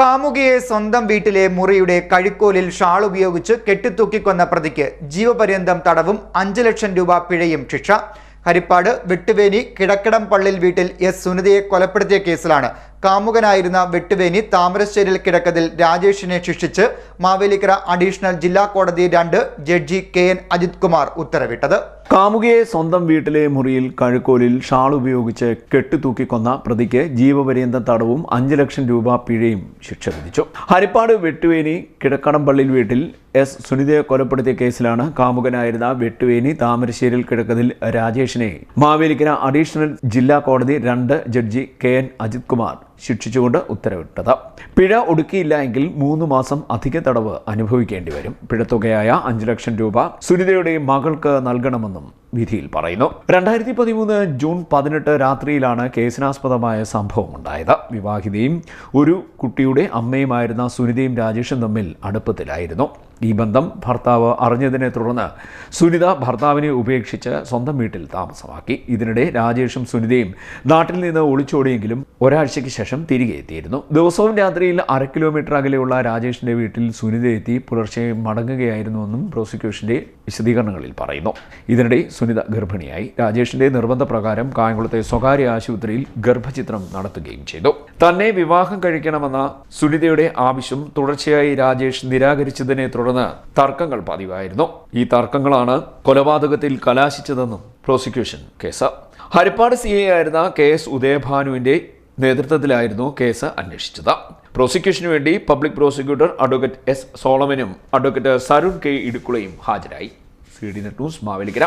കാമുകിയെ സ്വന്തം വീട്ടിലെ മുറിയുടെ കഴിക്കോലിൽ ഷാൾ ഉപയോഗിച്ച് കെട്ടിത്തൂക്കിക്കൊന്ന പ്രതിക്ക് ജീവപര്യന്തം തടവും അഞ്ച് ലക്ഷം രൂപ പിഴയും ശിക്ഷ. ഹരിപ്പാട് വെട്ടുവേനി കിഴക്കിടം പള്ളിൽ വീട്ടിൽ എസ്. സുനിതയെ കൊലപ്പെടുത്തിയ കേസിലാണ് കാമുകനായിരുന്ന വെട്ടുവേനി താമരശ്ശേരിയിൽ കിടക്കതിൽ രാജേഷിനെ ശിക്ഷിച്ച് മാവേലിക്കര അഡീഷണൽ ജില്ലാ കോടതി രണ്ട് judge K N Ajith Kumar ഉത്തരവിട്ടത്. കാമുകിയെ സ്വന്തം വീട്ടിലെ മുറിയിൽ കഴുക്കോലിൽ ഷാൾ ഉപയോഗിച്ച് കെട്ടിത്തൂക്കിക്കൊന്ന പ്രതിക്ക് ജീവപര്യന്ത തടവും അഞ്ച് ലക്ഷം രൂപ പിഴയും ശിക്ഷ വിധിച്ചു. ഹരിപ്പാട് വെട്ടുവേനി കിഴക്കടംപള്ളിൽ വീട്ടിൽ എസ് സുനിതയെ കൊലപ്പെടുത്തിയ കേസിലാണ് കാമുകനായിരുന്ന വെട്ടുവേനി താമരശ്ശേരിൽ കിടക്കതിൽ രാജേഷിനെ. മാവേലിക്കര അഡീഷണൽ ജില്ലാ കോടതി രണ്ട് judge K N Ajith Kumar ശിക്ഷിച്ചുകൊണ്ട് ഉത്തരവിട്ടത്. പിഴ ഒടുക്കിയില്ല എങ്കിൽ മൂന്ന് മാസം അധിക തടവ് അനുഭവിക്കേണ്ടി വരും. പിഴത്തുകയായ അഞ്ച് ലക്ഷം രൂപ സുനിതയുടെ മകൾക്ക് നൽകണമെന്നും വിധിയിൽ പറയുന്നു. രണ്ടായിരത്തി പതിമൂന്ന് ജൂൺ പതിനെട്ട് രാത്രിയിലാണ് കേസിനാസ്പദമായ സംഭവം ഉണ്ടായത്. വിവാഹിതയും ഒരു കുട്ടിയുടെ അമ്മയുമായിരുന്ന സുനിതയും രാജേഷും തമ്മിൽ അടുപ്പത്തിലായിരുന്നു. ഈ ബന്ധം ഭർത്താവ് അറിഞ്ഞതിനെ തുടർന്ന് സുനിത ഭർത്താവിനെ ഉപേക്ഷിച്ച് സ്വന്തം വീട്ടിൽ താമസമാക്കി. ഇതിനിടെ രാജേഷും സുനിതയും നാട്ടിൽ നിന്ന് ഒളിച്ചോടിയെങ്കിലും ഒരാഴ്ചയ്ക്ക് ശേഷം തിരികെ എത്തിയിരുന്നു. ദിവസവും രാത്രിയിൽ അര കിലോമീറ്റർ അകലെയുള്ള രാജേഷിന്റെ വീട്ടിൽ സുനിത എത്തി പുലർച്ചെ മടങ്ങുകയായിരുന്നുവെന്നും പ്രോസിക്യൂഷന്റെ വിശദീകരണങ്ങളിൽ പറയുന്നു. ഇതിനിടെ സുനിത ഗർഭിണിയായി. രാജേഷിന്റെ നിർബന്ധപ്രകാരം കായംകുളത്തെ സ്വകാര്യ ആശുപത്രിയിൽ ഗർഭചിത്രം നടത്തുകയും ചെയ്തു. തന്നെ വിവാഹം കഴിക്കണമെന്ന സുനിതയുടെ ആവശ്യം തുടർച്ചയായി രാജേഷ് നിരാകരിച്ചതിനെ തുടർന്ന് തർക്കങ്ങൾ പതിവായിരുന്നു. ഈ തർക്കങ്ങളാണ് കൊലപാതകത്തിൽ കലാശിച്ചതെന്നും prosecution case. Harippad C I ആയിരുന്ന കെ എസ് ഉദയഭാനുവിന്റെ നേതൃത്വത്തിലായിരുന്നു കേസ് അന്വേഷിച്ചത്. പ്രോസിക്യൂഷന് വേണ്ടി പബ്ലിക് പ്രോസിക്യൂട്ടർ അഡ്വക്കേറ്റ് എസ് സോളമനും അഡ്വക്കേറ്റ് സരുൺ കെ ഇടുക്കുളയും ഹാജരായി. C D net news Mavelikkara.